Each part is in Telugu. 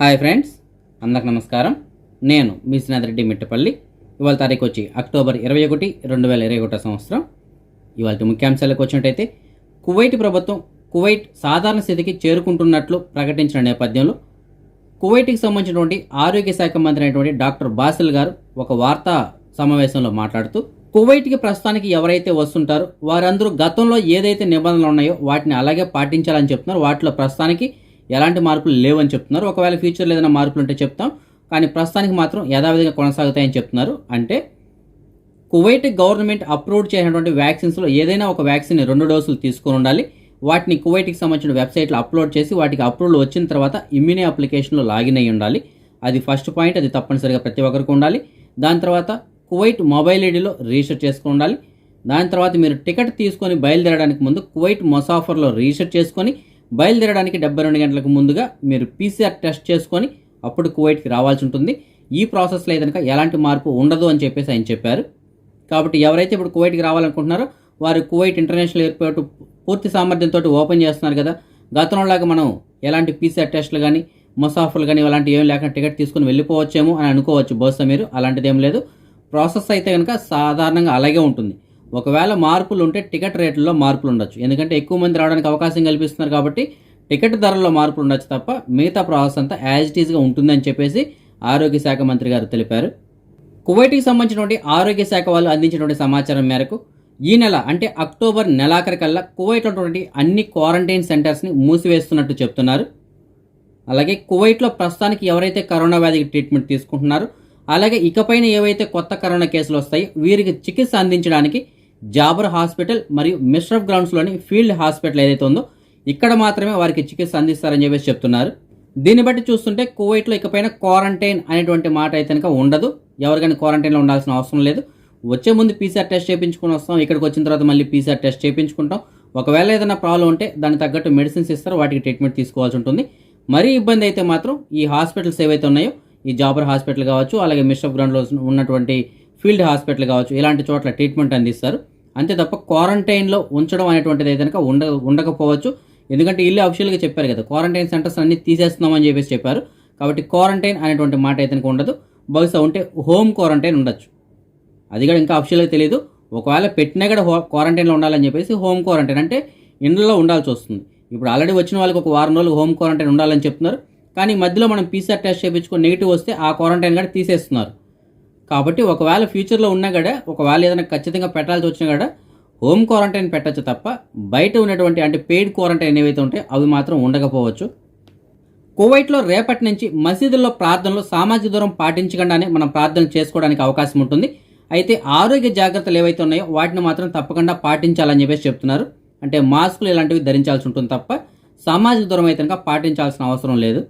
హాయ్ ఫ్రెండ్స్ అందరికి నమస్కారం. నేను మీ రెడ్డి మిట్టపల్లి. ఇవాళ తారీఖు వచ్చి అక్టోబర్ ఇరవై ఒకటి రెండు వేల ఇరవై ఒకటో సంవత్సరం. ఇవాళ ముఖ్యాంశాలకు వచ్చినట్టయితే కువైట్ ప్రభుత్వం కువైట్ సాధారణ స్థితికి చేరుకుంటున్నట్లు ప్రకటించిన నేపథ్యంలో కువైట్కి సంబంధించినటువంటి ఆరోగ్య శాఖ మంత్రి అయినటువంటి డాక్టర్ బాసిల్ గారు ఒక వార్తా సమావేశంలో మాట్లాడుతూ కువైట్కి ప్రస్తుతానికి ఎవరైతే వస్తుంటారో వారందరూ గతంలో ఏదైతే నిబంధనలు ఉన్నాయో వాటిని అలాగే పాటించాలని చెప్తున్నారు. వాటిలో ప్రస్తుతానికి ఎలాంటి మార్పులు లేవని చెప్తున్నారు. ఒకవేళ ఫ్యూచర్లో ఏదైనా మార్పులు ఉంటే చెప్తాం. కానీ ప్రస్తుతానికి మాత్రం యథావిధిగా కొనసాగుతాయని చెప్తున్నారు. అంటే కువైట్ గవర్నమెంట్ అప్రూవ్ చేసినటువంటి వ్యాక్సిన్స్లో ఏదైనా ఒక వ్యాక్సిన్ రెండు డోసులు తీసుకొని ఉండాలి. వాటిని కువైట్కి సంబంధించిన వెబ్సైట్లో అప్లోడ్ చేసి వాటికి అప్రూవల్ వచ్చిన తర్వాత ఇమ్యూని అప్లికేషన్లో లాగిన్ అయ్యి ఉండాలి. అది ఫస్ట్ పాయింట్ అది తప్పనిసరిగా ప్రతి ఒక్కరికి ఉండాలి. దాని తర్వాత కువైట్ మొబైల్ ఐడిలో రిజిస్టర్ చేసుకుని ఉండాలి. దాని తర్వాత మీరు టికెట్ తీసుకొని బయలుదేరడానికి ముందు కువైట్ మొసాఫర్లో రిజిస్టర్ చేసుకొని బయలుదేరడానికి డెబ్బై రెండు గంటలకు ముందుగా మీరు పీసీఆర్ టెస్ట్ చేసుకొని అప్పుడు కువైట్కి రావాల్సి ఉంటుంది. ఈ ప్రాసెస్లో కనుక ఎలాంటి మార్పు ఉండదు అని చెప్పేసి ఆయన చెప్పారు. కాబట్టి ఎవరైతే ఇప్పుడు కువైట్కి రావాలనుకుంటున్నారో వారు కువైట్ ఇంటర్నేషనల్ ఎయిర్పోర్ట్ పూర్తి సామర్థ్యంతో ఓపెన్ చేస్తున్నారు కదా. గతంలోలాగా మనం ఎలాంటి పీసీఆర్ టెస్టులు కానీ ముసాఫర్లు కానీ అలాంటి ఏం లేకుండా టికెట్ తీసుకుని వెళ్ళిపోవచ్చేమో అని అనుకోవచ్చు బహుశా మీరు. అలాంటిది ఏం లేదు. ప్రాసెస్ అయితే కనుక సాధారణంగా అలాగే ఉంటుంది. ఒకవేళ మార్పులు ఉంటే టికెట్ రేట్లలో మార్పులు ఉండొచ్చు. ఎందుకంటే ఎక్కువ మంది రావడానికి అవకాశం కల్పిస్తున్నారు కాబట్టి టికెట్ ధరల్లో మార్పులు ఉండొచ్చు తప్ప మిగతా ప్రాసెస్ అంతా యాజ్ ఇట్ ఉంటుందని చెప్పేసి ఆరోగ్య శాఖ మంత్రి గారు తెలిపారు. కువైట్కి సంబంధించినటువంటి ఆరోగ్య శాఖ వాళ్ళు అందించినటువంటి సమాచారం మేరకు ఈ నెల అంటే అక్టోబర్ నెలాఖరికల్లా కువైట్లో ఉన్నటువంటి అన్ని క్వారంటైన్ సెంటర్స్ని మూసివేస్తున్నట్టు చెప్తున్నారు. అలాగే కువైట్లో ప్రస్తుతానికి ఎవరైతే కరోనా వ్యాధికి ట్రీట్మెంట్ తీసుకుంటున్నారో అలాగే ఇకపైన ఏవైతే కొత్త కరోనా కేసులు వస్తాయో వీరికి చికిత్స అందించడానికి జాబర్ హాస్పిటల్ మరియు మిష్రఫ్ గ్రౌండ్స్లోని ఫీల్డ్ హాస్పిటల్ ఏదైతే ఉందో ఇక్కడ మాత్రమే వారికి చికిత్స అందిస్తారని చెప్పేసి చెప్తున్నారు. దీన్ని బట్టి చూస్తుంటే కువైట్లో ఇకపైన క్వారంటైన్ అనేటువంటి మాట అయితే కనుక ఉండదు. ఎవరికైనా క్వారంటైన్లో ఉండాల్సిన అవసరం లేదు. వచ్చే ముందు పీసీఆర్ టెస్ట్ చేయించుకుని వస్తాం. ఇక్కడికి వచ్చిన తర్వాత మళ్ళీ పీసీఆర్ టెస్ట్ చేయించుకుంటాం. ఒకవేళ ఏదైనా ప్రాబ్లం ఉంటే దానికి తగ్గట్టు మెడిసిన్స్ ఇస్తారు. వాటికి ట్రీట్మెంట్ తీసుకోవాల్సి ఉంటుంది. మరీ ఇబ్బంది అయితే మాత్రం ఈ హాస్పిటల్స్ ఏవైతే ఉన్నాయో ఈ జాబర్ హాస్పిటల్ కావచ్చు అలాగే మిస్టర్ గ్రౌండ్లో ఉన్నటువంటి ఫీల్డ్ హాస్పిటల్ కావచ్చు ఇలాంటి చోట్ల ట్రీట్మెంట్ అందిస్తారు. అంతే తప్ప క్వారంటైన్లో ఉంచడం అనేటువంటిది ఏదైనా ఉండ ఉండకపోవచ్చు. ఎందుకంటే ఇల్లు అఫిషియల్గా చెప్పారు కదా క్వారంటైన్ సెంటర్స్ అన్ని తీసేస్తున్నామని చెప్పేసి చెప్పారు. కాబట్టి క్వారంటైన్ అనేటువంటి మాట అయితే ఉండదు. బహుశా ఉంటే హోమ్ క్వారంటైన్ ఉండొచ్చు. అది కూడా ఇంకా అఫీషియల్గా తెలియదు ఒకవేళ పెట్టినా కూడా క్వారంటైన్లో ఉండాలని చెప్పేసి హోమ్ క్వారంటైన్ అంటే ఇండ్లలో ఉండాల్సి వస్తుంది. ఇప్పుడు ఆల్రెడీ వచ్చిన వాళ్ళకి ఒక వారం రోజులు హోమ్ క్వారంటైన్ ఉండాలని చెప్తున్నారు. కానీ మధ్యలో మనం పీసీఆర్ టెస్ట్ చేయించుకొని నెగిటివ్ వస్తే ఆ క్వారంటైన్ కూడా తీసేస్తున్నారు. కాబట్టి ఒకవేళ ఫ్యూచర్లో ఉన్నా కూడా ఒకవేళ ఏదైనా ఖచ్చితంగా పెట్టాల్సి వచ్చినా కూడా హోమ్ క్వారంటైన్ పెట్టచ్చు తప్ప బయట ఉన్నటువంటి అంటే పెయిడ్ క్వారంటైన్ ఏవైతే ఉంటాయో అవి మాత్రం ఉండకపోవచ్చు. కువైట్లో రేపటి నుంచి మసీదుల్లో ప్రార్థనలు సామాజిక దూరం పాటించకుండానే మనం ప్రార్థనలు చేసుకోవడానికి అవకాశం ఉంటుంది. అయితే ఆరోగ్య జాగ్రత్తలు ఏవైతే ఉన్నాయో వాటిని మాత్రం తప్పకుండా పాటించాలని చెప్పేసి చెప్తున్నారు. అంటే మాస్కులు ఇలాంటివి ధరించాల్సి ఉంటుంది తప్ప సామాజిక దూరం అయితే కనుక పాటించాల్సిన అవసరం లేదు.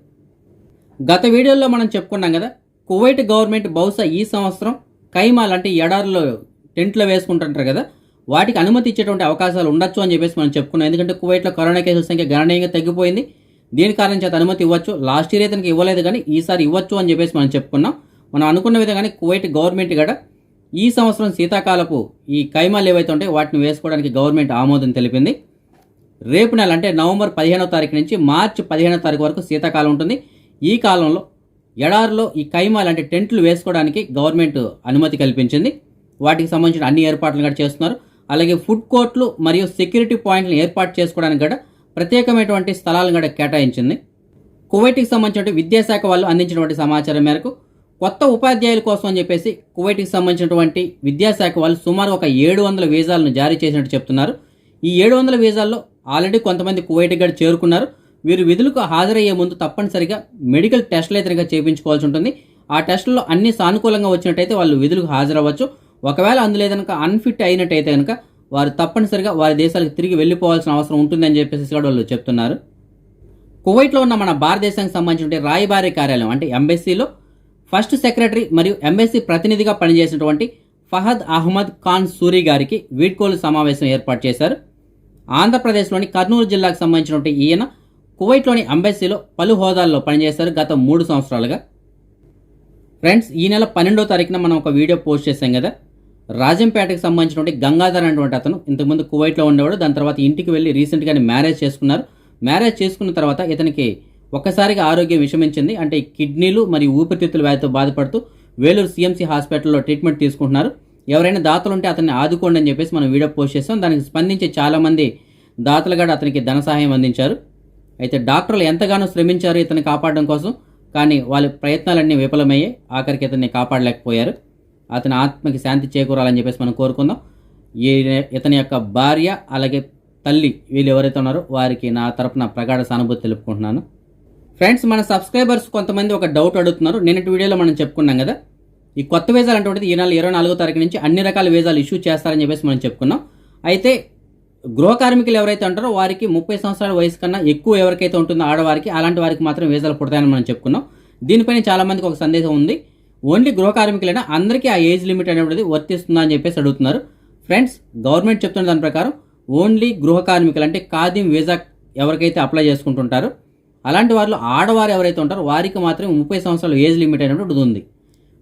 గత వీడియోలో మనం చెప్పుకున్నాం కదా కువైట్ గవర్నమెంట్ బహుశా ఈ సంవత్సరం కైమా లాంటి ఎడారిలో టెంట్లో వేసుకుంటుంటారు కదా వాటికి అనుమతి ఇచ్చేటువంటి అవకాశాలు ఉండొచ్చు అని చెప్పేసి మనం చెప్పుకున్నాం. ఎందుకంటే కువైట్లో కరోనా కేసుల సంఖ్య గణనీయంగా తగ్గిపోయింది. దీని కారణం చేత అనుమతి ఇవ్వచ్చు. లాస్ట్ ఇయర్ అయితే ఇవ్వలేదు కానీ ఈసారి ఇవ్వచ్చు అని చెప్పేసి మనం చెప్పుకున్నాం. మనం అనుకున్న విధంగానే కువైట్ గవర్నమెంట్ కూడా ఈ సంవత్సరం శీతాకాలపు ఈ కైమాలు ఏవైతే ఉంటాయో వాటిని వేసుకోవడానికి గవర్నమెంట్ ఆమోదం తెలిపింది. రేపు నెల అంటే నవంబర్ పదిహేనో తారీఖు నుంచి మార్చి పదిహేనో తారీఖు వరకు శీతాకాలం ఉంటుంది. ఈ కాలంలో ఎడారిలో ఈ కైమాలు లాంటి టెంట్లు వేసుకోవడానికి గవర్నమెంట్ అనుమతి కల్పించింది. వాటికి సంబంధించిన అన్ని ఏర్పాట్లు కూడా చేస్తున్నారు. అలాగే ఫుడ్ కోర్ట్లు మరియు సెక్యూరిటీ పాయింట్లను ఏర్పాటు చేసుకోవడానికి కూడా ప్రత్యేకమైనటువంటి స్థలాలను కూడా కేటాయించింది. కువైట్కి సంబంధించిన విద్యాశాఖ వాళ్ళు అందించినటువంటి సమాచారం మేరకు కొత్త ఉపాధ్యాయుల కోసం అని చెప్పేసి కువైట్కి సంబంధించినటువంటి విద్యాశాఖ వాళ్ళు సుమారు ఒక ఏడు వందల వీజాలను జారీ చేసినట్టు చెప్తున్నారు. ఈ ఏడు వందల వీజాల్లో ఆల్రెడీ కొంతమంది కువైట్కి కూడా చేరుకున్నారు. వీరు విధులకు హాజరయ్యే ముందు తప్పనిసరిగా మెడికల్ టెస్టులు అయితే చేయించుకోవాల్సి ఉంటుంది. ఆ టెస్టుల్లో అన్ని సానుకూలంగా వచ్చినట్టయితే వాళ్ళు విధులకు హాజరవ్వచ్చు. ఒకవేళ అందులో కనుక అన్ఫిట్ అయినట్టయితే కనుక వారు తప్పనిసరిగా వారి దేశాలకు తిరిగి వెళ్ళిపోవాల్సిన అవసరం ఉంటుందని చెప్పేసి కూడా వాళ్ళు చెప్తున్నారు. కువైట్లో ఉన్న మన భారతదేశానికి సంబంధించిన రాయబారి కార్యాలయం అంటే ఎంబెస్సీలో ఫస్ట్ సెక్రటరీ మరియు ఎంబెస్సీ ప్రతినిధిగా పనిచేసినటువంటి ఫహద్ అహ్మద్ ఖాన్ సూరి గారికి వీడ్కోలు సమావేశం ఏర్పాటు చేశారు. ఆంధ్రప్రదేశ్లోని కర్నూలు జిల్లాకు సంబంధించినటువంటి ఈయన కువైట్లోని అంబెస్సీలో పలు హోదాల్లో పనిచేశారు గత మూడు సంవత్సరాలుగా. ఫ్రెండ్స్ ఈ నెల పన్నెండో తారీఖున మనం ఒక వీడియో పోస్ట్ చేశాం కదా. రాజంపేటకు సంబంధించినటువంటి గంగాధర్ అనేటువంటి అతను ఇంతకుముందు కువైట్లో ఉండేవాడు దాని తర్వాత ఇంటికి వెళ్ళి రీసెంట్గానే మ్యారేజ్ చేసుకున్నారు. మ్యారేజ్ చేసుకున్న తర్వాత ఇతనికి ఒక్కసారిగా ఆరోగ్యం విషమించింది. అంటే కిడ్నీలు మరియు ఊపిరితిత్తుల వ్యాధితో బాధపడుతూ వేలూరు సీఎంసీ హాస్పిటల్లో ట్రీట్మెంట్ తీసుకుంటున్నారు. ఎవరైనా దాతలు ఉంటే అతన్ని ఆదుకోండి అని చెప్పేసి మనం వీడియో పోస్ట్ చేస్తాం. దానికి స్పందించి చాలామంది దాతలు కూడా అతనికి ధన సహాయం అందించారు. అయితే డాక్టర్లు ఎంతగానో శ్రమించారు ఇతన్ని కాపాడడం కోసం. కానీ వాళ్ళ ప్రయత్నాలన్నీ విఫలమయ్యాయి. ఆఖరికి ఇతన్ని కాపాడలేకపోయారు. అతని ఆత్మకి శాంతి చేకూరాలని చెప్పేసి మనం కోరుకుందాం. ఈ ఇతని యొక్క భార్య అలాగే తల్లి వీళ్ళు ఎవరైతే ఉన్నారో వారికి నా తరపున ప్రగాఢ సానుభూతి తెలుపుకుంటున్నాను. ఫ్రెండ్స్ మన సబ్స్క్రైబర్స్ కొంతమంది ఒక డౌట్ అడుగుతున్నారు. నిన్నటి వీడియోలో మనం చెప్పుకున్నాం కదా ఈ కొత్త వీజాలు అంటే ఈ నెల ఇరవై నాలుగో తారీఖు నుంచి అన్ని రకాల వీజాలు ఇష్యూ చేస్తారని చెప్పేసి మనం చెప్పుకున్నాం. అయితే గృహ కార్మికులు ఎవరైతే ఉంటారో వారికి ముప్పై సంవత్సరాల వయసు కన్నా ఎక్కువ ఎవరికైతే ఉంటుందో ఆడవారికి అలాంటి వారికి మాత్రం వీజాలు పుడతాయని మనం చెప్పుకున్నాం. దీనిపైన చాలామందికి ఒక సందేశం ఉంది. ఓన్లీ గృహ కార్మికులైనా అందరికీ ఆ ఏజ్ లిమిట్ అనేది వర్తిస్తుందా అని చెప్పేసి అడుగుతున్నారు. ఫ్రెండ్స్ గవర్నమెంట్ చెప్తున్న దాని ప్రకారం ఓన్లీ గృహ కార్మికులు అంటే ఖాదీం వీజా ఎవరికైతే అప్లై చేసుకుంటుంటారో అలాంటి వారిలో ఆడవారు ఎవరైతే ఉంటారో వారికి మాత్రం ముప్పై సంవత్సరాలు ఏజ్ లిమిట్ అనేటువంటిది ఉంది.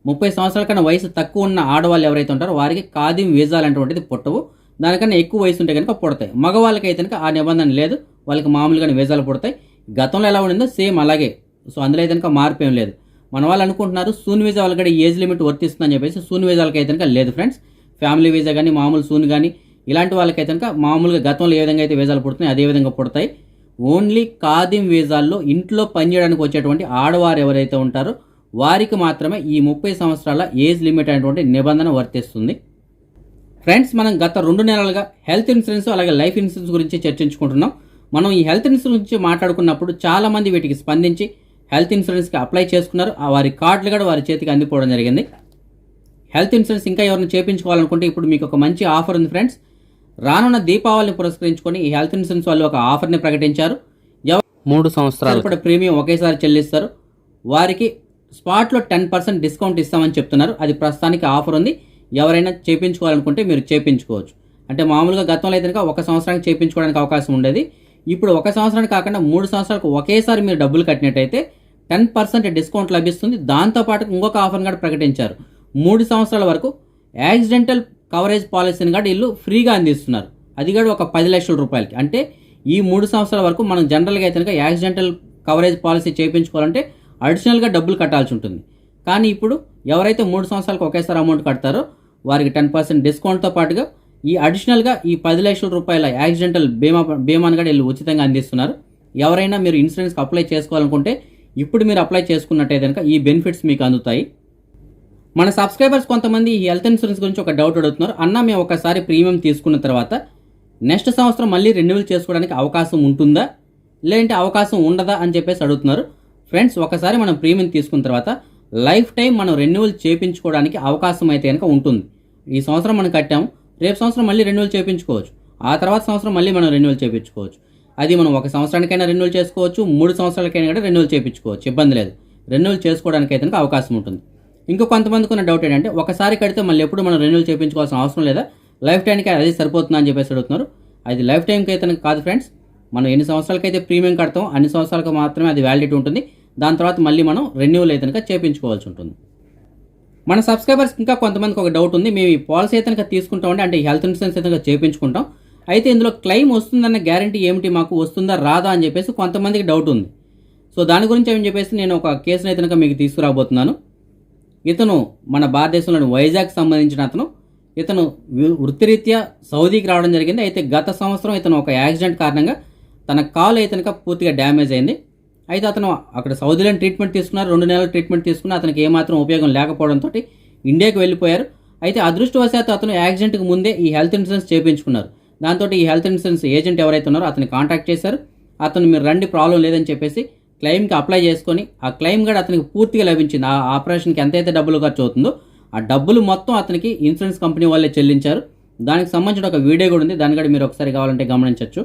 ముప్పై సంవత్సరాల కన్నా వయసు తక్కువ ఉన్న ఆడవాళ్ళు ఎవరైతే ఉంటారో వారికి ఖాదీం వీజాలు అనేటువంటిది పుట్టవు. దానికన్నా ఎక్కువ వయసు ఉంటే కనుక పుడతాయి. మగవాళ్ళకి అయితే కనుక ఆ నిబంధన లేదు. వాళ్ళకి మామూలుగానే వీజాలు పుడతాయి. గతంలో ఎలా ఉండిందో సేమ్ అలాగే. సో అందులో అయితే కనుక మార్పు ఏం లేదు. మన వాళ్ళు అనుకుంటున్నారు సూన్ వీజా వాళ్ళకి ఏజ్ లిమిట్ వర్తిస్తుందని చెప్పేసి సూన్ వీజాలకి అయితే కనుక లేదు ఫ్రెండ్స్. ఫ్యామిలీ వీజా కానీ మామూలు సూన్ కానీ ఇలాంటి వాళ్ళకైతే కనుక మామూలుగా గతంలో ఏ విధంగా అయితే వీజాలు పుడుతున్నాయి అదే విధంగా పుడతాయి. ఓన్లీ ఖాదీం వీజాల్లో ఇంట్లో పనిచేయడానికి వచ్చేటువంటి ఆడవారు ఎవరైతే ఉంటారో వారికి మాత్రమే ఈ ముప్పై సంవత్సరాల ఏజ్ లిమిట్ అనేటువంటి నిబంధన వర్తిస్తుంది. ఫ్రెండ్స్ మనం గత రెండు నెలలుగా హెల్త్ ఇన్సూరెన్స్ అలాగే లైఫ్ ఇన్సూరెన్స్ గురించి చర్చించుకుంటున్నాం. మనం ఈ హెల్త్ ఇన్సూరెన్స్ గురించి మాట్లాడుకున్నప్పుడు చాలామంది వీటికి స్పందించి హెల్త్ ఇన్సూరెన్స్కి అప్లై చేసుకున్నారు. ఆ వారి కార్డులు కూడా వారి చేతికి అందిపోవడం జరిగింది. హెల్త్ ఇన్సూరెన్స్ ఇంకా ఎవరిని చేపించుకోవాలనుకుంటే ఇప్పుడు మీకు ఒక మంచి ఆఫర్ ఉంది ఫ్రెండ్స్. రానున్న దీపావళిని పురస్కరించుకొని ఈ హెల్త్ ఇన్సూరెన్స్ వాళ్ళు ఒక ఆఫర్ని ప్రకటించారు. మూడు సంవత్సరాలు ఇప్పుడు ప్రీమియం ఒకేసారి చెల్లిస్తారు. వారికి స్పాట్లో టెన్ పర్సెంట్ డిస్కౌంట్ ఇస్తామని చెప్తున్నారు. అది ప్రస్తుతానికి ఆఫర్ ఉంది. ఎవరైనా చేపించుకోవాలనుకుంటే మీరు చేపించుకోవచ్చు. అంటే మామూలుగా గతంలో అయితే ఒక సంవత్సరానికి చేపించుకోవడానికి అవకాశం ఉండేది. ఇప్పుడు ఒక సంవత్సరానికి కాకుండా మూడు సంవత్సరాలకు ఒకేసారి మీరు డబ్బులు కట్టినట్టయితే టెన్ పర్సెంట్ డిస్కౌంట్ లభిస్తుంది. దాంతోపాటు ఇంకొక ఆఫర్ కూడా ప్రకటించారు. మూడు సంవత్సరాల వరకు యాక్సిడెంటల్ కవరేజ్ పాలసీని కూడా వీళ్ళు ఫ్రీగా అందిస్తున్నారు. అది కూడా ఒక పది లక్షల రూపాయలకి. అంటే ఈ మూడు సంవత్సరాల వరకు మనం జనరల్గా అయితే కనుక యాక్సిడెంటల్ కవరేజ్ పాలసీ చేయించుకోవాలంటే అడిషనల్గా డబ్బులు కట్టాల్సి ఉంటుంది. కానీ ఇప్పుడు ఎవరైతే మూడు సంవత్సరాలకు ఒకేసారి అమౌంట్ కడతారో వారికి టెన్ పర్సెంట్ డిస్కౌంట్తో పాటుగా ఈ అడిషనల్గా ఈ పది లక్షల రూపాయల యాక్సిడెంటల్ బీమా బీమాను కూడా వీళ్ళు ఉచితంగా అందిస్తున్నారు. ఎవరైనా మీరు ఇన్సూరెన్స్కి అప్లై చేసుకోవాలనుకుంటే ఇప్పుడు మీరు అప్లై చేసుకున్నట్టయితే కనుక ఈ బెనిఫిట్స్ మీకు అందుతాయి. మన సబ్స్క్రైబర్స్ కొంతమంది ఈ హెల్త్ ఇన్సూరెన్స్ గురించి ఒక డౌట్ అడుగుతున్నారు. అన్న మేము ఒకసారి ప్రీమియం తీసుకున్న తర్వాత నెక్స్ట్ సంవత్సరం మళ్ళీ రెన్యువల్ చేసుకోవడానికి అవకాశం ఉంటుందా? లేదంటే అవకాశం ఉండదా అని చెప్పేసి అడుగుతున్నారు. ఫ్రెండ్స్ ఒకసారి మనం ప్రీమియం తీసుకున్న తర్వాత లైఫ్ టైం మనం రెన్యువల్ చేయించుకోవడానికి అవకాశం అయితే కనుక ఉంటుంది. ఈ సంవత్సరం మనం కట్టాము. రేపు సంవత్సరం మళ్ళీ రెన్యువల్ చేయించుకోవచ్చు ఆ తర్వాత సంవత్సరం మళ్ళీ మనం రెన్యువల్ చేయించుకోవచ్చు అది మనం ఒక సంవత్సరానికైనా రెన్యువల్ చేసుకోవచ్చు. మూడు సంవత్సరాలకైనా కూడా రెన్యువల్ చేయించుకోవచ్చు ఇబ్బంది లేదు. రెన్యువల్ చేసుకోవడానికి అయితే అవకాశం ఉంటుంది. ఇంకో కొంతమందికి ఉన్న డౌట్ ఏంటంటే ఒకసారి కడితే మళ్ళీ ఎప్పుడు మనం రెన్యువల్ చేయించుకోవాల్సిన అవసరం లేదా? లైఫ్ టైంకి అది సరిపోతుందా అని చెప్పేసి అడుగుతున్నారు. అది లైఫ్ టైంకి అయితే కాదు ఫ్రెండ్స్ మనం ఎన్ని సంవత్సరాలకైతే ప్రీమియం కడతాం అన్ని సంవత్సరాలకు మాత్రమే అది వ్యాలిడిటీ ఉంటుంది. దాని తర్వాత మళ్ళీ మనం రెన్యువల్ అయితే చేయించుకోవాల్సి ఉంటుంది. మన సబ్స్క్రైబర్స్ ఇంకా కొంతమందికి ఒక డౌట్ ఉంది. మేము ఈ పాలసీ అయితే తీసుకుంటాం అంటే హెల్త్ ఇన్సూరెన్స్ అయితే చేయించుకుంటాం. అయితే ఇందులో క్లెయిమ్ వస్తుందన్న గ్యారంటీ ఏమిటి? మాకు వస్తుందా? రాదా? అని చెప్పేసి కొంతమందికి డౌట్ ఉంది. సో దాని గురించి ఏమని చెప్పేసి నేను ఒక కేసును అయితే మీకు తీసుకురాబోతున్నాను. ఇతను మన భారతదేశంలోని వైజాగ్ సంబంధించిన అతను. ఇతను వృత్తిరీత్యా సౌదీకి రావడం జరిగింది. అయితే గత సంవత్సరం ఇతను ఒక యాక్సిడెంట్ కారణంగా తన కాలు అయితే పూర్తిగా డ్యామేజ్ అయింది. అయితే అతను అక్కడ సౌదీలో ట్రీట్మెంట్ తీసుకున్నారు. రెండు నెలల ట్రీట్మెంట్ తీసుకుని అతనికి ఏమాత్రం ఉపయోగం లేకపోవడంతో ఇండియాకి వెళ్ళిపోయారు. అయితే అదృష్టవశాత్తు అతను యాక్సిడెంట్కి ముందే ఈ హెల్త్ ఇన్సూరెన్స్ చేయించుకున్నారు దాంతో ఈ హెల్త్ ఇన్సూరెన్స్ ఏజెంట్ ఎవరైతే ఉన్నారో అతను కాంటాక్ట్ చేశారు. అతను మీరు రండి ప్రాబ్లం లేదని చెప్పేసి క్లెయిమ్కి అప్లై చేసుకొని ఆ క్లెయిమ్ కూడా అతనికి పూర్తిగా లభించింది. ఆ ఆపరేషన్కి ఎంతైతే డబ్బులు ఖర్చు అవుతుందో ఆ డబ్బులు మొత్తం అతనికి ఇన్సూరెన్స్ కంపెనీ వాళ్ళే చెల్లించారు. దానికి సంబంధించిన ఒక వీడియో కూడా ఉంది. దాన్ని కూడా మీరు ఒకసారి కావాలంటే గమనించవచ్చు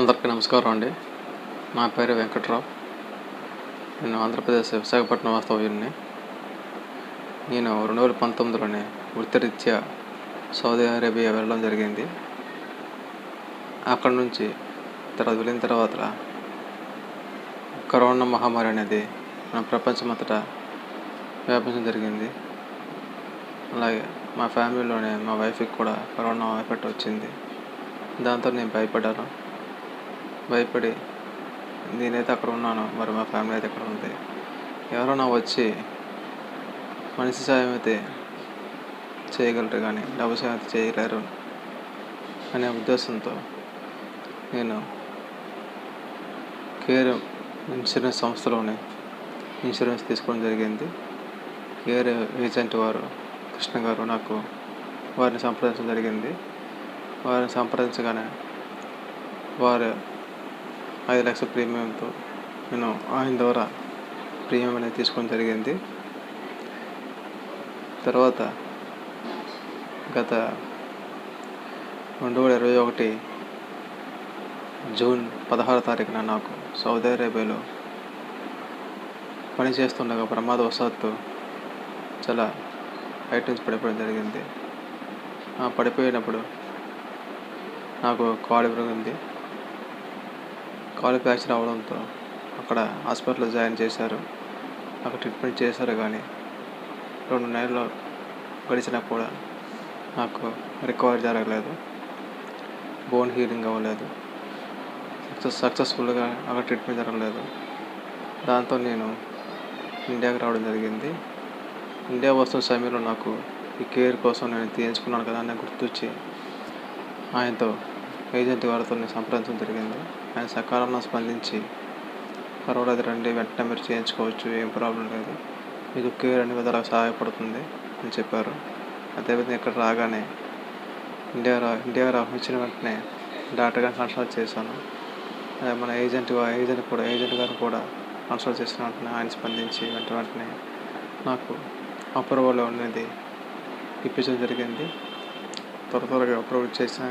అందరికీ నమస్కారం అండి. నా పేరు వెంకట్రావు. నేను ఆంధ్రప్రదేశ్ విశాఖపట్నం వాస్తవ్యుడిని నేను రెండు వేల పంతొమ్మిదిలోనే వృత్తిరీత్యా సౌదీ అరేబియా వెళ్ళడం జరిగింది. అక్కడ నుంచి తర్వాత వెళ్ళిన తర్వాత కరోనా మహమ్మారి అనేది మన ప్రపంచమంతటా వ్యాపించడం జరిగింది. అలాగే మా ఫ్యామిలీలోనే మా వైఫ్కి కూడా కరోనా ఎఫెక్ట్ వచ్చింది. దాంతో నేను భయపడ్డాను. భయపడి నేనైతే అక్కడ ఉన్నాను మరి మా ఫ్యామిలీ అయితే అక్కడ ఉంది. ఎవరైనా వచ్చి మనిషి సాయం అయితే చేయగలరు కానీ డబ్బు సాయం అయితే చేయలేరు అనే ఉద్దేశంతో నేను కేర్ ఇన్సూరెన్స్ సంస్థలోనే ఇన్సూరెన్స్ తీసుకోవడం జరిగింది. కేర్ ఏజెంట్ వారు కృష్ణ గారు నాకు వారిని సంప్రదించడం జరిగింది. వారిని సంప్రదించగానే వారు ఐదు లక్షల ప్రీమియంతో నేను ఆయన ద్వారా ప్రీమియం అనేది తీసుకోవడం జరిగింది. తర్వాత గత రెండు వేల ఇరవై ఒకటి జూన్ పదహారు తారీఖున నాకు సౌదీ అరేబియాలో పని చేస్తుండగా ప్రమాదవశాత్తు చాలా హైట్ నుంచి పడిపోవడం జరిగింది. ఆ పడిపోయినప్పుడు నాకు కాలు విరిగింది. కాలు ఫ్రాక్చర్ అవడంతో అక్కడ హాస్పిటల్లో జాయిన్ చేశారు. అక్కడ ట్రీట్మెంట్ చేశారు కానీ రెండు నెలలు గడిచినా కూడా నాకు రికవరీ జరగలేదు. బోన్ హీలింగ్ అవ్వలేదు. సక్సెస్ సక్సెస్ఫుల్గా అక్కడ ట్రీట్మెంట్ జరగలేదు దాంతో నేను ఇండియాకి రావడం జరిగింది. ఇండియా వస్తున్న సమయంలో నాకు ఈ కేర్ కోసం నేను తీయించుకున్నాను కదా అని గుర్తొచ్చి ఆయనతో ఏజెంట్ వారితో నేను సంప్రదించడం జరిగింది. ఆయన సకాలంలో స్పందించి పర్వాలేదు రండి వెంటనే మీరు చేయించుకోవచ్చు ఏం ప్రాబ్లం లేదు. మీకు కేర్ అన్ని విధాలుగా సహాయపడుతుంది అని చెప్పారు. అదేవిధంగా ఇక్కడ రాగానే ఇండియా రా ఇండియా రా వచ్చిన వెంటనే డాక్టర్ గారిని కన్సల్ట్ చేశాను. మన ఏజెంట్ ఏజెంట్ కూడా ఏజెంట్ గారు కూడా కన్సల్ట్ చేసిన వెంటనే ఆయన స్పందించి వెంట వెంటనే నాకు అప్రూవల్ అనేది ఇప్పించడం జరిగింది. త్వర త్వరగా అప్రూవల్ చేసిన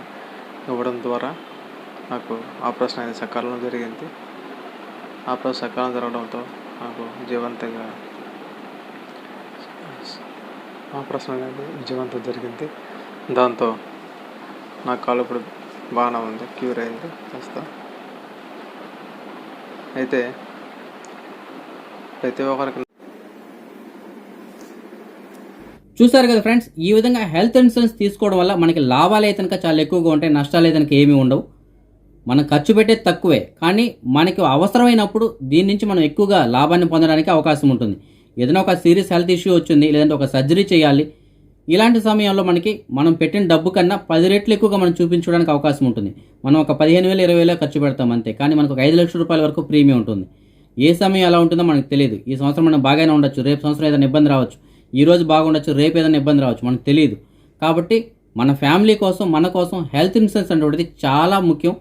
ఇవ్వడం ద్వారా నాకు ఆపరేషన్ అనేది సకాలంలో జరిగింది. ఆపరేషన్ సకాలం జరగడంతో నాకు జీవంతంగా ఆపరేషన్ అనేది విజయవంతం జరిగింది. దాంతో నా కాలు ఇప్పుడు బాగానే ఉంది క్యూర్ అయింది కాస్త అయితే ప్రతి ఒక్కరికి చూసారు కదా ఫ్రెండ్స్ ఈ విధంగా హెల్త్ ఇన్సూరెన్స్ తీసుకోవడం వల్ల మనకి లాభాలు అయితే కనుక చాలా ఎక్కువగా ఉంటాయి నష్టాలు అయితే కనుక ఏమీ ఉండవు. మనం ఖర్చు పెట్టేది తక్కువే కానీ మనకి అవసరమైనప్పుడు దీని నుంచి మనం ఎక్కువగా లాభాన్ని పొందడానికి అవకాశం ఉంటుంది. ఏదైనా ఒక సీరియస్ హెల్త్ ఇష్యూ వచ్చింది లేదంటే ఒక సర్జరీ చేయాలి ఇలాంటి సమయంలో మనకి మనం పెట్టిన డబ్బు కన్నా పది రెట్లు ఎక్కువగా మనం చూపించడానికి అవకాశం ఉంటుంది. మనం ఒక పదిహేను వేలు ఇరవై వేలు ఖర్చు పెడతాం అంతే. కానీ మనకు ఒక ఐదు లక్షల రూపాయల వరకు ప్రీమియం ఉంటుంది. ఏ సమయం ఎలా ఉంటుందో మనకు తెలియదు. ఈ సంవత్సరం మనం బాగానే ఉండొచ్చు. రేపు సంవత్సరం ఏదైనా ఇబ్బంది రావచ్చు. ఈ రోజు బాగుండొచ్చు రేపు ఏదైనా ఇబ్బంది రావచ్చు. మనకు తెలియదు. కాబట్టి మన ఫ్యామిలీ కోసం మన కోసం హెల్త్ ఇన్సూరెన్స్ అనేటువంటిది చాలా ముఖ్యం.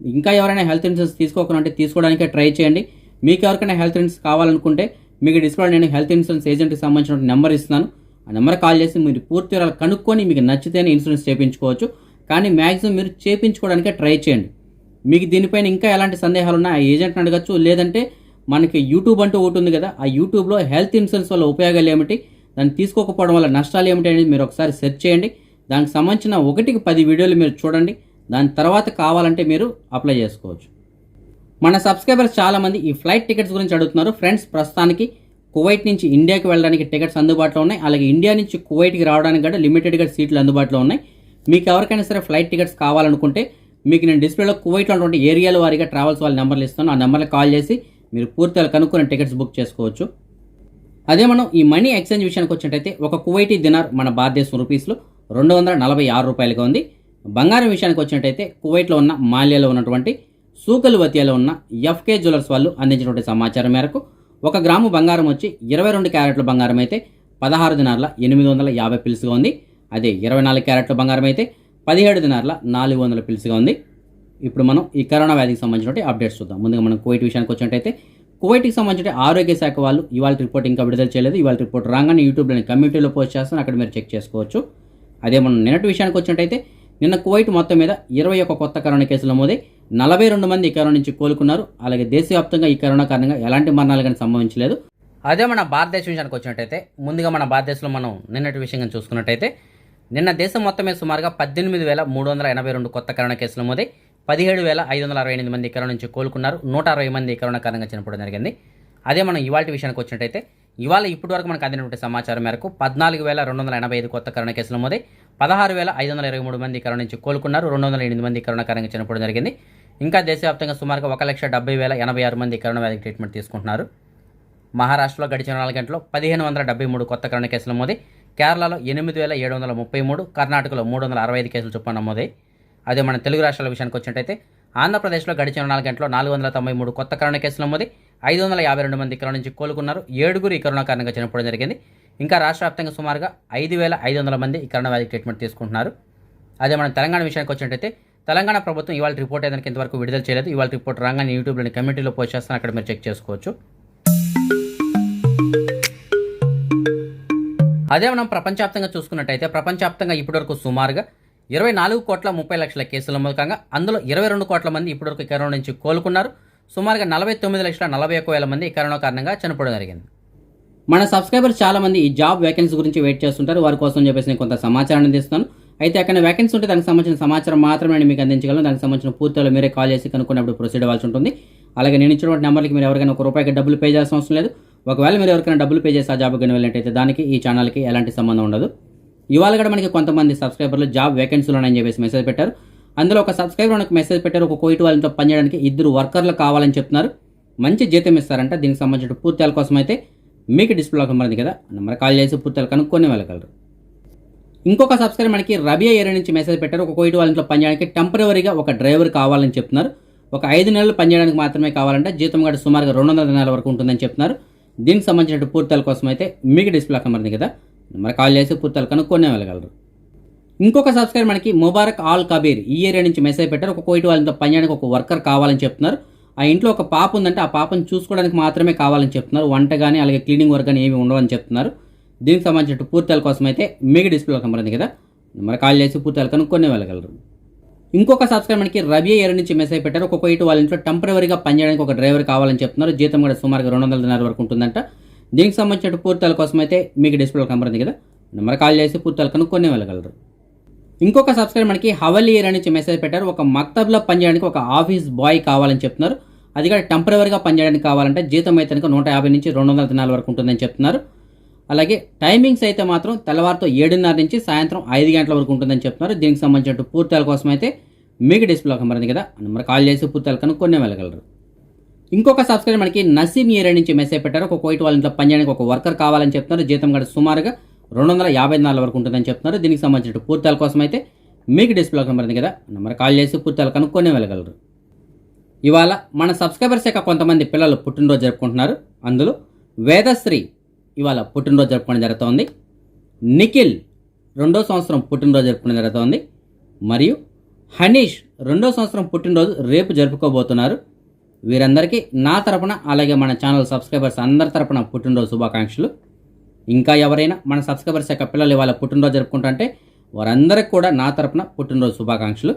ఇంకా ఎవరైనా హెల్త్ ఇన్సూరెన్స్ తీసుకోకుండా తీసుకోవడానికే ట్రై చేయండి. మీకు ఎవరికైనా హెల్త్ ఇన్సూరెన్స్ కావాలనుకుంటే మీకు డిస్ప్లే నేను హెల్త్ ఇన్సూరెన్స్ ఏజెంట్కి సంబంధించిన నెంబర్ ఇస్తున్నాను. ఆ నెంబర్ కాల్ చేసి మీరు పూర్తి వివరాలు కనుక్కొని మీకు నచ్చితేనే ఇన్సూరెన్స్ చేయించుకోవచ్చు కానీ మ్యాక్సిమం మీరు చేయించుకోవడానికే ట్రై చేయండి. మీకు దీనిపైన ఇంకా ఎలాంటి సందేహాలు ఉన్నా ఆ ఏజెంట్ని అడగచ్చు. లేదంటే మనకి యూట్యూబ్ అంటూ ఒకటి ఉంది కదా ఆ యూట్యూబ్లో హెల్త్ ఇన్సూరెన్స్ వల్ల ఉపయోగాలు ఏమిటి దాన్ని తీసుకోకపోవడం వల్ల నష్టాలు ఏమిటి అనేది మీరు ఒకసారి సెర్చ్ చేయండి. దానికి సంబంధించిన ఒకటికి పది వీడియోలు మీరు చూడండి. దాని తర్వాత కావాలంటే మీరు అప్లై చేసుకోవచ్చు. మన సబ్స్క్రైబర్స్ చాలామంది ఈ ఫ్లైట్ టికెట్స్ గురించి అడుగుతున్నారు. ఫ్రెండ్స్ ప్రస్తుతానికి కువైట్ నుంచి ఇండియాకి వెళ్ళడానికి టికెట్స్ అందుబాటులో ఉన్నాయి. అలాగే ఇండియా నుంచి కువైట్కి రావడానికి కూడా లిమిటెడ్గా సీట్లు అందుబాటులో ఉన్నాయి. మీకు ఎవరికైనా సరే ఫ్లైట్ టికెట్స్ కావాలనుకుంటే మీకు నేను డిస్ప్లేలో కువైట్లో ఉన్నటువంటి ఏరియాల వారీగా ట్రావెల్స్ వాళ్ళ నెంబర్లు ఇస్తాను. ఆ నెంబర్కి కాల్ చేసి మీరు పూర్తిగా కనుక్కొని టికెట్స్ బుక్ చేసుకోవచ్చు. అదే మనం ఈ మనీ ఎక్స్చేంజ్ విషయానికి వచ్చినట్టయితే ఒక కువైటీ దినార్ మన భారతదేశం రూపీస్లో రెండు వందల నలభై ఆరు రూపాయలుగా ఉంది. బంగారం విషయానికి వచ్చినట్టయితే కువైట్లో ఉన్న మాల్యాలో ఉన్నటువంటి సూకలు వతియాలో ఉన్న ఎఫ్కే జ్యువెలర్స్ వాళ్ళు అందించినటువంటి సమాచారం మేరకు ఒక గ్రాము బంగారం వచ్చి ఇరవై రెండు క్యారెట్ల బంగారం అయితే పదహారు దినార్ల ఎనిమిది వందల యాభై పిలుసుగా ఉంది. అదే ఇరవై నాలుగు క్యారెట్ల బంగారం అయితే పదిహేడు దినార్ల నాలుగు వందల పిలుసుగా ఉంది. ఇప్పుడు మనం ఈ కరోనా వ్యాధికి సంబంధించిన అప్డేట్స్ చూద్దాం. ముందుగా మనం కువైట్ విషయానికి వచ్చినట్టయితే కువైట్కి సంబంధించిన ఆరోగ్య శాఖ వాళ్ళు ఇవాళ రిపోర్ట్ ఇంకా విడుదల చేయలేదు. ఇవాళ రిపోర్ట్ రాగానే యూట్యూబ్లోని కమ్యూనిటీలో పోస్ట్ చేస్తాను. అక్కడ మీరు చెక్ చేసుకోవచ్చు. అదే మనం నిన్నటి విషయానికి వచ్చినట్టయితే నిన్న కువైట్ మొత్తం మీద ఇరవై ఒక్క కొత్త కరోనా కేసులు నమోదై నలభై రెండు మంది ఈ కరోనా నుంచి కోలుకున్నారు. అలాగే దేశవ్యాప్తంగా ఈ కరోనా కారణంగా ఎలాంటి మరణాలు కానీ సంభవించలేదు. అదే మన భారతదేశం విషయానికి వచ్చినట్టయితే ముందుగా మన భారతదేశంలో మనం నిన్నటి విషయం చూసుకున్నట్టయితే నిన్న దేశం మొత్తమే సుమారుగా పద్దెనిమిది వేల మూడు వందల ఎనభై రెండు కొత్త కరోనా కేసులు నమోదై పదిహేడు వేల ఐదు వందల అరవై ఎనిమిది మంది కరోనా నుంచి కోలుకున్నారు. నూట అరవై మంది కరోనా కారణంగా చనిపోవడం జరిగింది. అదే మనం ఇవాళ విషయానికి వచ్చినట్టయితే ఇవాళ ఇప్పటి వరకు మనకు అందినటువంటి సమాచారం మేరకు పద్నాలుగు వేల రెండు వందల ఎనభై ఐదు కొత్త కరోనా కేసులు నమోదై పదహారు వేల ఐదు వందల ఇరవై మూడు మంది కరోనా నుంచి కోలుకున్నారు. రెండు వందల ఎనిమిది మంది కరోనా కారణంగా చనిపోవడం జరిగింది. ఇంకా దేశవ్యాప్తంగా సుమారుగా ఒక లక్ష డెబ్బై వేల ఎనభై ఆరు మంది కరోనా వ్యాధికి ట్రీట్మెంట్ తీసుకుంటున్నారు. మహారాష్ట్రలో గడిచిన నాలుగు గంటల్లో పదిహేను వందల డెబ్బై మూడు కొత్త కరోనా కేసులు నమోదై కేరళలో ఎనిమిది వేల ఏడు వందల ముప్పై మూడు కర్ణాటకలో మూడు వందల అరవై ఐదు కేసులు చొప్పున నమోదాయి అదే మన తెలుగు రాష్ట్రాల విషయానికి వచ్చినట్టయితే ఆంధ్రప్రదేశ్లో గడిచిన నాలుగు గంటల్లో నాలుగు వందల తొంభై మూడు కొత్త కరోనా కేసులు నమోదై ఐదు వందల యాభై రెండు మంది కరోనా నుంచి కోలుకున్నారు. ఏడుగురు ఈ కరోనా కారణంగా చనిపోవడం జరిగింది. ఇంకా రాష్ట్ర వ్యాప్తంగా సుమారుగా ఐదు వేల ఐదు వందల మంది ఈ కరోనా వ్యాధి ట్రీట్మెంట్ తీసుకుంటున్నారు. అదే మనం తెలంగాణ విషయానికి వచ్చినట్టయితే తెలంగాణ ప్రభుత్వం ఇవాళ రిపోర్ట్ ఏదైనా ఇంతవరకు విడుదల చేయలేదు. ఇవాళ రిపోర్ట్ రాగానే యూట్యూబ్లోని కమ్యూనిటీలో పోస్ట్ చేస్తాను. అక్కడ మీరు చెక్ చేసుకోవచ్చు. అదే మనం ప్రపంచవ్యాప్తంగా చూసుకున్నట్టయితే ప్రపంచవ్యాప్తంగా ఇప్పటివరకు సుమారుగా ఇరవై నాలుగు కోట్ల ముప్పై లక్షల కేసుల మూలకంగా అందులో ఇరవై రెండు కోట్ల మంది ఇప్పటివరకు కరోనా నుంచి కోలుకున్నారు. సుమారుగా నలభై తొమ్మిది లక్షల నలభై ఒక్క వేల మంది కరోనా కారణంగా చనిపోవడం జరిగింది. మన సబ్స్క్రైబర్స్ చాలా మంది ఈ జాబ్ వేకెన్సీ గురించి వెయిట్ చేస్తుంటారు. వారి కోసం చెప్పేసి నేను కొంత సమాచారాన్ని అందిస్తాను అయితే అక్కడ వేకెన్సీ ఉంటే దానికి సంబంధించిన సమాచారం మాత్రమే నేను మీకు అందించగలను. దానికి సంబంధించిన పూర్తిలో మీరే కాల్ చేసి కనుక్కున్నప్పుడు ప్రొసీడ్ అవ్వాల్సి ఉంటుంది. అలాగే నేను ఇచ్చినటువంటి నెంబర్కి మీరు ఎవరికైనా ఒక రూపాయికి డబ్బులు పే చేయాల్సిన అవసరం లేదు. ఒకవేళ మీరు ఎవరికైనా డబ్బులు పే చేసి ఆ జాబ్ కానీ వెళ్ళినట్టయితే దానికి ఈ ఛానల్కి ఎలాంటి సంబంధం ఉండదు. ఇవాళ కూడా మనకి కొంతమంది సబ్స్క్రైబర్లు జాబ్ వేకెన్సీలు ఉన్నాయని చెప్పేసి మెసేజ్ పెట్టారు. అందులో ఒక సబ్స్క్రైబర్ మనకు మెసేజ్ పెట్టారు. ఒక కోయిట్ వాళ్ళతో పనిచేయడానికి ఇద్దరు వర్కర్లు కావాలని చెప్తున్నారు. మంచి జీతం ఇస్తారంట. దీనికి సంబంధించిన పూర్తి కోసం అయితే మీకు డిస్ప్లే నెంబర్ ఉంది కదా. నెంబర్ కాల్ చేసి పూర్తి కనుక్కొని వెళ్ళగలరు. ఇంకొక సబ్స్క్రైబర్ మనకి రబియా ఏరియా నుంచి మెసేజ్ పెట్టారు. ఒక కోయిట్ వాళ్ళ ఇంట్లో పనిచేయడానికి టెంపరీగా ఒక డ్రైవర్ కావాలని చెప్తున్నారు. ఒక ఐదు నెలలు పనిచేయడానికి మాత్రమే కావాలంటే జీతం గడ సుమారుగా రెండు వందల నెలల వరకు ఉంటుందని చెప్తున్నారు. దీనికి సంబంధించిన పూర్తాల కోసం అయితే మీకు డిస్ప్లే కమర్ది కదా. మరి కాల్ చేసి పూర్తాలు కనుక్కొనే వెళ్ళగలరు ఇంకొక సబ్స్క్రైబర్ మనకి ముబారక్ ఆల్ కబీర్ ఈ ఏరియా నుంచి మెసేజ్ పెట్టారు. ఒక కోయిట్ వాళ్ళతో పనిచేయడానికి ఒక వర్కర్ కావాలని చెప్తున్నారు. ఆ ఇంట్లో ఒక పాప ఉందంటే ఆ పాపను చూసుకోవడానికి మాత్రమే కావాలని చెప్తున్నారు. వంట కానీ అలాగే క్లీనింగ్ వర్క్ కానీ ఏమి ఉండవని చెప్తున్నారు. దీనికి సంబంధించిన పూర్తిల కోసం అయితే మీకు డిస్ప్లే నెంబర్ ఉంది కదా. నెంబర్ కాల్ చేసి పూర్తిలు కనుక్కొని వెళ్ళగలరు. ఇంకొక సబ్స్క్రైబర్కి మనకి రబీ నుంచి మెసేజ్ పెట్టారు. ఒక ఇటు వాళ్ళ ఇంట్లో టెంపరీగా పనిచేయడానికి ఒక డ్రైవర్ కావాలని చెప్తున్నారు. జీతం కూడా సుమారుగా రెండు వందల దినాల వరకు ఉంటుందంట. దీనికి సంబంధించిన పూర్తిల కోసం అయితే మీకు డిస్ప్లే నెంబర్ ఉంది కదా. నెంబర్ కాల్ చేసి పూర్తిలు కనుక్కొని వెళ్ళగలరు. ఇంకొక సబ్స్క్రైబర్కి మనకి హవల్లీ ఏరియా నుంచి మెసేజ్ పెట్టారు. ఒక మక్తబ్లో పనిచేయడానికి ఒక ఆఫీస్ బాయ్ కావాలని చెప్తున్నారు. అది కూడా టెంపరీగా పనిచేయడానికి కావాలంటే జీతం అయితే కనుక నూట యాభై నుంచి రెండు వందల దినాల వరకు ఉంటుందని చెప్తున్నారు. అలాగే టైమింగ్స్ అయితే మాత్రం తెల్లవారితో ఏడున్నర నుంచి సాయంత్రం ఐదు గంటల వరకు ఉంటుందని చెప్తున్నారు. దీనికి సంబంధించిన పూర్తాల కోసం అయితే మీకు డిస్ప్లే ఒక మరింది కదా. ఆ నెంబర్ కాల్ చేసి పూర్తాలు కనుక్కొని వెళ్ళగలరు. ఇంకొక సబ్స్క్రైబర్ మనకి నసీమ్ ఏరియా నుంచి మెసేజ్ పెట్టారు. ఒక కోయిట్ వాళ్ళ ఇంట్లో పనిచేయడానికి ఒక వర్కర్ కావాలని చెప్తున్నారు. జీతం గడ సుమారుగా రెండు వందల యాభై నాలుగు వరకు ఉంటుందని చెప్తున్నారు. దీనికి సంబంధించిన పూర్తాల కోసం అయితే మీకు డిస్ప్లే నెంబర్ ఉంది కదా. నెంబర్ కాల్ చేసి పూర్తాలు కనుక్కొని వెళ్ళగలరు. ఇవాళ మన సబ్స్క్రైబర్స్ యొక్క కొంతమంది పిల్లలు పుట్టినరోజు జరుపుకుంటున్నారు. అందులో వేదశ్రీ ఇవాళ పుట్టినరోజు జరుపుకోవడం జరుగుతోంది. నిఖిల్ రెండో సంవత్సరం పుట్టినరోజు జరుపుకోవడం జరుగుతోంది. మరియు హనీష్ రెండో సంవత్సరం పుట్టినరోజు రేపు జరుపుకోబోతున్నారు. వీరందరికీ నా తరపున అలాగే మన ఛానల్ సబ్స్క్రైబర్స్ అందరి తరపున పుట్టినరోజు శుభాకాంక్షలు. ఇంకా ఎవరైనా మన సబ్స్క్రైబర్స్ యొక్క పిల్లలు ఇవాళ పుట్టినరోజు జరుపుకుంటుంటే వారందరికి కూడా నా తరపున పుట్టినరోజు శుభాకాంక్షలు.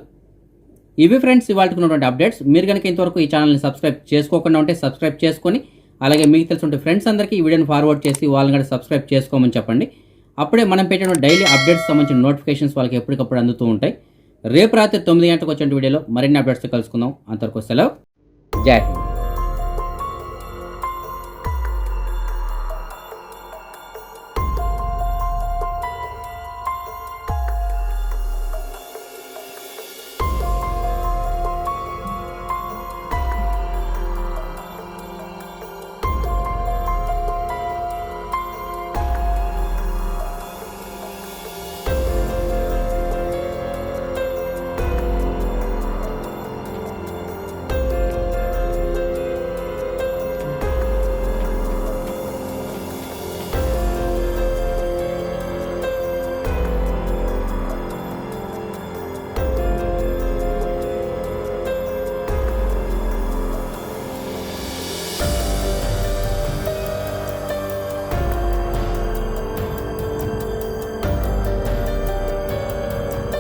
ఇవి ఫ్రెండ్స్ ఇవాళకున్నటువంటి అప్డేట్స్. మీరు కనుక ఇంతవరకు ఈ ఛానల్ని సబ్స్క్రైబ్ చేసుకోకుండా ఉంటే సబ్స్క్రైబ్ చేసుకొని అలాగే మీకు తెలుసుంటే ఫ్రెండ్స్ అందరికీ ఈ వీడియోని ఫార్వర్డ్ చేసి వాళ్ళని కూడా సబ్స్క్రైబ్ చేసుకోమని చెప్పండి. అప్పుడే మనం పెట్టిన డైలీ అప్డేట్స్ సంబంధించిన నోటిఫికేషన్స్ వాళ్ళకి ఎప్పటికప్పుడు అందుతూ ఉంటాయి. రేపు రాత్రి తొమ్మిది గంటలకు వచ్చిన వీడియోలో మరిన్ని అప్డేట్స్ కలుసుకుందాం. అంతవరకు సెలవు. జై